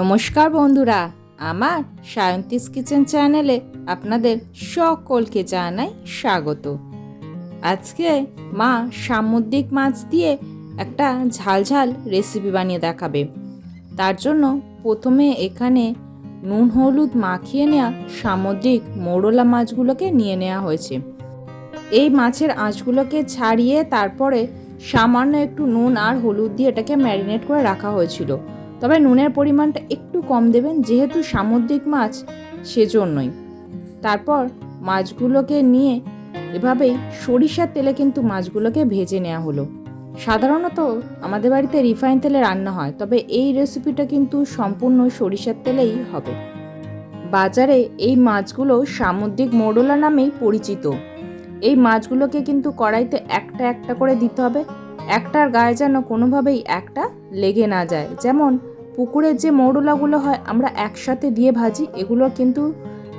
নমস্কার বন্ধুরা, আমার সায়ন্তিস কিচেন চ্যানেলে আপনাদের সকলকে জানাই স্বাগত। আজকে মা সামুদ্রিক মাছ দিয়ে একটা ঝালঝাল রেসিপি বানিয়ে দেখাবে। তার জন্য প্রথমে এখানে নুন, হলুদ মাখিয়ে নেওয়া সামুদ্রিক মোড়লা মাছগুলোকে নিয়ে নেওয়া হয়েছে। এই মাছের আঁচগুলোকে ছাড়িয়ে তারপরে সামান্য একটু নুন আর হলুদ দিয়ে এটাকে ম্যারিনেট করে রাখা হয়েছিল। তবে নুনের পরিমাণটা একটু কম দেবেন, যেহেতু সামুদ্রিক মাছ সেজন্যই। তারপর মাছগুলোকে নিয়ে এভাবেই সরিষার তেলে কিন্তু মাছগুলোকে ভেজে নেওয়া হলো। সাধারণত আমাদের বাড়িতে রিফাইন তেলে রান্না হয়, তবে এই রেসিপিটা কিন্তু সম্পূর্ণ সরিষার তেলেই হবে। বাজারে এই মাছগুলো সামুদ্রিক মোড়লা নামেই পরিচিত। এই মাছগুলোকে কিন্তু কড়াইতে একটা একটা করে দিতে হবে, একটার গায়ে যেন কোনোভাবেই একটা লেগে না যায়। যেমন পুকুরের যে মৌরলাগুলো হয়, আমরা একসাথে দিয়ে ভাজি, এগুলো কিন্তু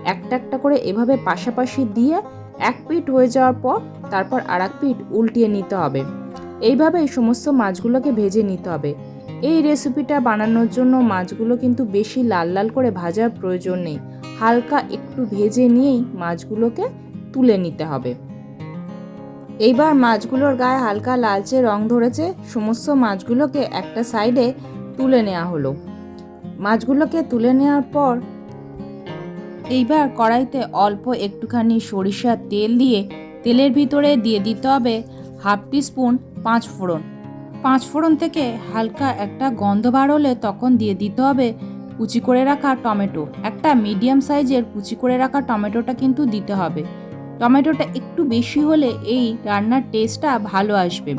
একটা একটা করে এভাবে পাশাপাশি দিয়ে এক পিঠ হয়ে যাওয়ার পর তারপর আর এক পিঠ উল্টিয়ে নিতে হবে। এইভাবেই সমস্ত মাছগুলোকে ভেজে নিতে হবে। এই রেসিপিটা বানানোর জন্য মাছগুলো কিন্তু বেশি লাল লাল করে ভাজার প্রয়োজন নেই। হালকা একটু ভেজে নিয়েই মাছগুলোকে তুলে নিতে হবে। এইবার মাছগুলোর গায়ে হালকা লালচে রং ধরেছে, সমস্ত মাছগুলোকে একটা সাইডে তুলে নেওয়া হলো। মাছগুলোকে তুলে নেওয়ার পর এইবার কড়াইতে অল্প একটুখানি সরিষার তেল দিয়ে তেলের ভিতরে দিয়ে দিতে হবে হাফ স্পুন পাঁচ ফোড়ন। পাঁচ ফোড়ন থেকে হালকা একটা গন্ধ বার হলে তখন দিয়ে দিতে হবে কুচি করে রাখা টমেটো। একটা মিডিয়াম সাইজের কুচি করে রাখা টমেটোটা কিন্তু দিতে হবে। টমেটোটা একটু বেশি হলে এই রান্নার টেস্টটা ভালো আসবে।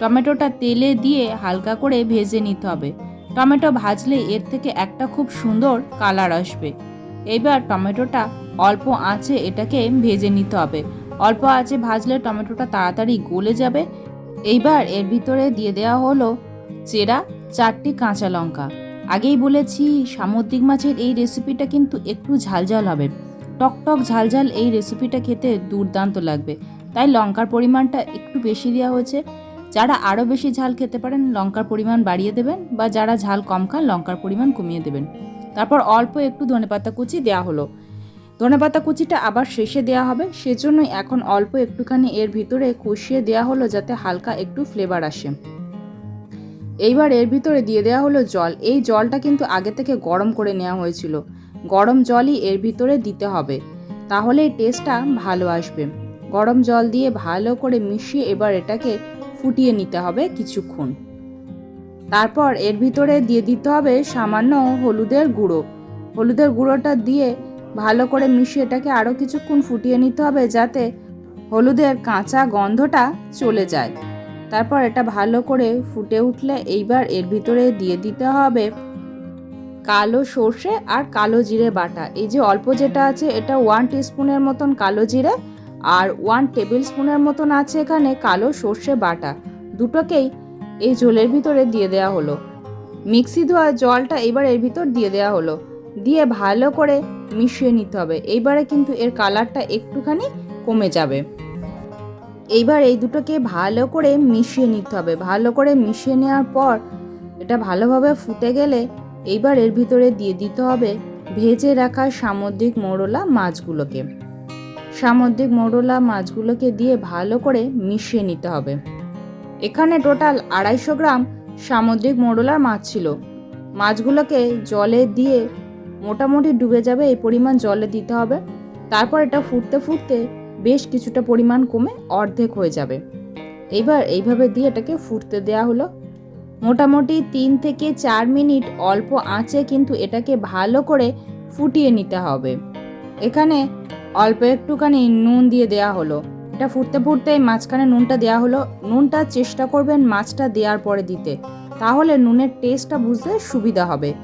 টমেটোটা তেলে দিয়ে হালকা করে ভেজে নিতে হবে। টমেটো ভাজলে এর থেকে একটা খুব সুন্দর কালার আসবে। এবার টমেটোটা অল্প আঁচে এটাকে ভেজে নিতে হবে। অল্প আঁচে ভাজলে টমেটোটা তাড়াতাড়ি গলে যাবে। এইবার এর ভিতরে দিয়ে দেওয়া হলো চেরা চারটি কাঁচা লঙ্কা। আগেই বলেছি, সামুদ্রিক মাছের এই রেসিপিটা কিন্তু একটু ঝালঝাল হবে। টকটক ঝালঝাল এই রেসিপিটা খেতে দুর্দান্ত লাগবে। তাই লঙ্কার পরিমাণটা একটু বেশি দেওয়া হয়েছে। যারা আরও বেশি ঝাল খেতে পারেন, লঙ্কার পরিমাণ বাড়িয়ে দেবেন বা যারা ঝাল কম খান, লঙ্কার পরিমাণ কমিয়ে দেবেন। তারপর অল্প একটু ধনেপাতা কুচি দেওয়া হলো। ধনেপাতা কুচিটা আবার শেষে দেওয়া হবে। সেজন্যই এখন অল্প একটুখানি এর ভিতরে কষিয়ে দেওয়া হলো যাতে হালকা একটু ফ্লেভার আসে। এইবার এর ভিতরে দিয়ে দেওয়া হলো জল। এই জলটা কিন্তু আগে থেকে গরম করে নেওয়া হয়েছিল। গরম জলই এর ভিতরে দিতে হবে। তাহলে টেস্টটা ভালো আসবে। গরম জল দিয়ে ভালো করে মিশিয়ে এবার এটাকে ফুটিয়ে নিতে হবে কিছুক্ষণ। তারপর এর ভিতরে দিয়ে দিতে হবে সামান্য হলুদের গুঁড়ো। হলুদের গুঁড়োটা দিয়ে ভালো করে মিশিয়ে এটাকে আরও কিছুক্ষণ ফুটিয়ে নিতে হবে যাতে হলুদের কাঁচা গন্ধটা চলে যায়। তারপর এটা ভালো করে ফুটে উঠলে এইবার এর ভিতরে দিয়ে দিতে হবে কালো সর্ষে আর কালো জিরে বাটা। এই যে অল্প যেটা আছে এটা ওয়ান টিস্পুনের মতন কালো জিরে আর ওয়ান টেবিল স্পুনের মতন আছে এখানে কালো সর্ষে বাটা। দুটোকেই এই ঝোলের ভিতরে দিয়ে দেওয়া হলো। মিক্সি ধোয়া জলটা এবার এর ভিতর দিয়ে দেওয়া হলো। দিয়ে ভালো করে মিশিয়ে নিতে হবে। এইবারে কিন্তু এর কালারটা একটুখানি কমে যাবে। এইবার এই দুটোকে ভালো করে মিশিয়ে নিতে হবে। ভালো করে মিশিয়ে নেওয়ার পর এটা ভালোভাবে ফুটে গেলে এইবার এর ভিতরে দিয়ে দিতে হবে ভেজে রাখা সামুদ্রিক মোড়লা মাছগুলোকে। সামুদ্রিক মোড়লা মাছগুলোকে দিয়ে ভালো করে মিশিয়ে নিতে হবে। এখানে টোটাল আড়াইশো গ্রাম সামুদ্রিক মোড়লার মাছ ছিল। মাছগুলোকে জলে দিয়ে মোটামুটি ডুবে যাবে এই পরিমাণ জলে দিতে হবে। তারপর এটা ফুটতে ফুটতে বেশ কিছুটা পরিমাণ কমে অর্ধেক হয়ে যাবে। এইবার এইভাবে দিয়ে এটাকে ফুটতে দেওয়া হলো। মোটামুটি তিন থেকে চার মিনিট অল্প আঁচে কিন্তু এটাকে ভালো করে ফুটিয়ে নিতে হবে। এখানে অল্প একটুখানি নুন দিয়ে দেওয়া হলো। এটা ফুটতে ফুটতে মাঝখানে নুনটা দেওয়া হলো। নুনটা চেষ্টা করবেন মাছটা দেওয়ার পরে দিতে। তাহলে নুনের টেস্টটা বুঝতে সুবিধা হবে।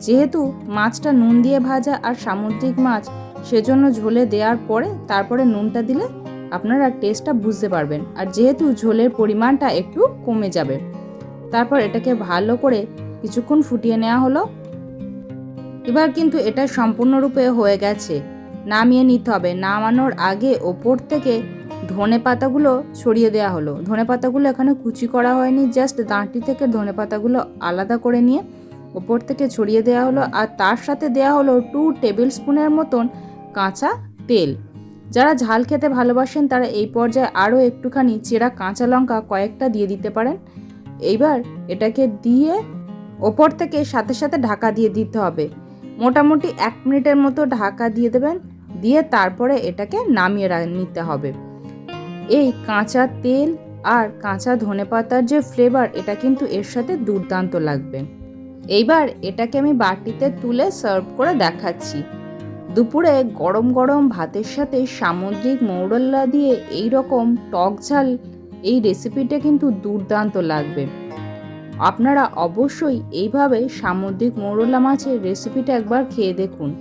যেহেতু মাছটা নুন দিয়ে ভাজা আর সামুদ্রিক মাছ, সেজন্য ঝোলে দেওয়ার পরে তারপরে নুনটা দিলে আপনারা টেস্টটা বুঝতে পারবেন। আর যেহেতু ঝোলের পরিমাণটা একটু কমে যাবে। তারপর এটাকে ভালো করে কিছুক্ষণ ফুটিয়ে নেওয়া হলো। এবার কিন্তু এটা সম্পূর্ণরূপে হয়ে গেছে। নামিয়ে নিতে হবে। নামানোর আগে ওপর থেকে ধনে পাতাগুলো ছড়িয়ে দেওয়া হলো। ধনে পাতাগুলো এখানে কুচি করা হয়নি জাস্ট দাঁটি থেকে ধনে পাতাগুলো আলাদা করে নিয়ে ওপর থেকে ছড়িয়ে দেওয়া হলো। আর তার সাথে দেওয়া হলো টু টেবিল স্পুনের মতন কাঁচা তেল। যারা ঝাল খেতে ভালোবাসেন, তারা এই পর্যায়ে আরও একটুখানি চেরা কাঁচা লঙ্কা কয়েকটা দিয়ে দিতে পারেন। এইবার এটাকে দিয়ে ওপর থেকে সাথে সাথে ঢাকা দিয়ে দিতে হবে। মোটামুটি এক মিনিটের মতো ঢাকা দিয়ে দেবেন, দিয়ে তারপরে এটাকে নামিয়ে নিতে হবে। এই কাঁচা তেল আর কাঁচা ধনেপাতার যে ফ্লেভার এটা কিন্তু এর সাথে দুর্দান্ত লাগবে। এইবার এটাকে আমি বাটিতে তুলে সার্ভ করে দেখাচ্ছি। দুপুরে গরম গরম ভাতের সাথে সামুদ্রিক মৌরল্লা দিয়ে এই রকম টক ঝাল, এই রেসিপিটা কিন্তু দুর্দান্ত লাগবে। আপনারা অবশ্যই এইভাবে সামুদ্রিক মৌরলা মাছের রেসিপিটা একবার খেয়ে দেখুন।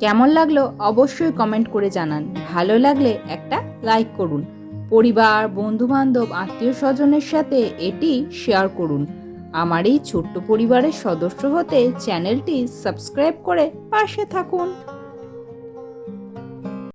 কেমন লাগল অবশ্যই কমেন্ট করে জানান। ভালো লাগলে একটা লাইক করুন। পরিবার, বন্ধুবান্ধব আত্মীয় স্বজনের সাথে এটি শেয়ার করুন। আমার এই ছোট্ট পরিবারের সদস্য হতে চ্যানেলটি সাবস্ক্রাইব করে পাশে থাকুন।